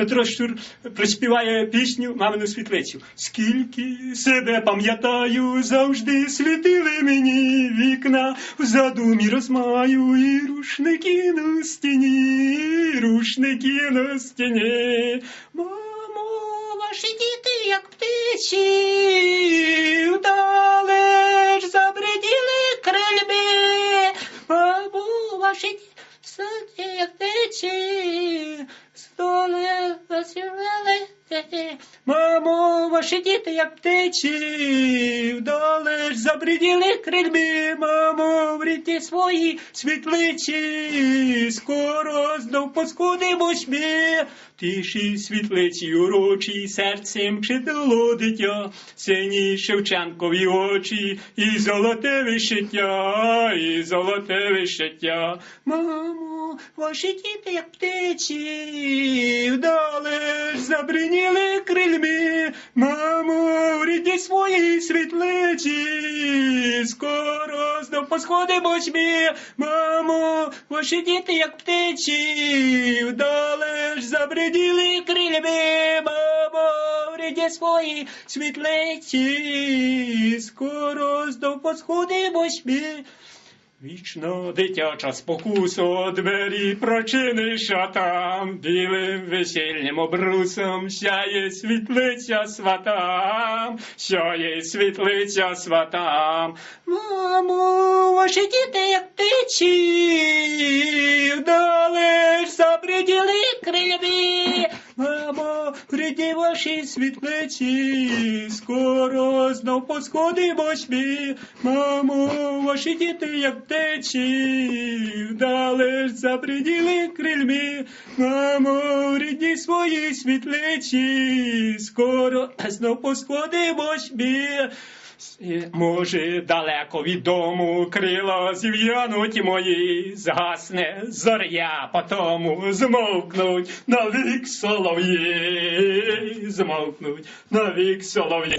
Петро Щур приспіває пісню Мамину світлицю. Скільки себе пам'ятаю, завжди світили мені вікна, в задумі розмаю і рушники на стіні, рушники на стіні. Мамо, ваші діти, як птичі, вдалеч забриділи крильми. Мамо, ваші діти, як течі, столи засівали. Мамо, ваші діти, як птичі, вдалеч забриділи крильми, мамо, в ріті свої світличі, скоро знов поскудимось ми. Тиші світлиці урочі, серцем читало дитя, сині Шевченкові очі, і золоте вишиття, і золоте вишиття. Мамо, ваші діти, як птичі, вдалеч забриніли крильми, мамо, в рідні свої світличі, скоро знов посходимось ми, мамо, ваші діти, як птичі, вдалеч забриділи крильми, мамо, в рідні свої світлиці, скоро знов посходимось ми. Вічно дитяча спокуса, двері прочиниш, а там білим весільним обрусом сяє світлиця сватам, сяє світлиця сватам. Мамо, ваші діти, як птичі, вдалеч забриділи крилями. Мамо, прийди ваші світлиці, знов посходимось ми. Мамо, ваші діти, як птичі, вдалеч за приділи крильми. Мамо, рідні свої світличі, скоро знов посходимось ми. Е, Може, далеко від дому крила зів'януть мої, згасне зоря, потому змовкнуть навік солов'ї, змовкнуть навік солов'ї.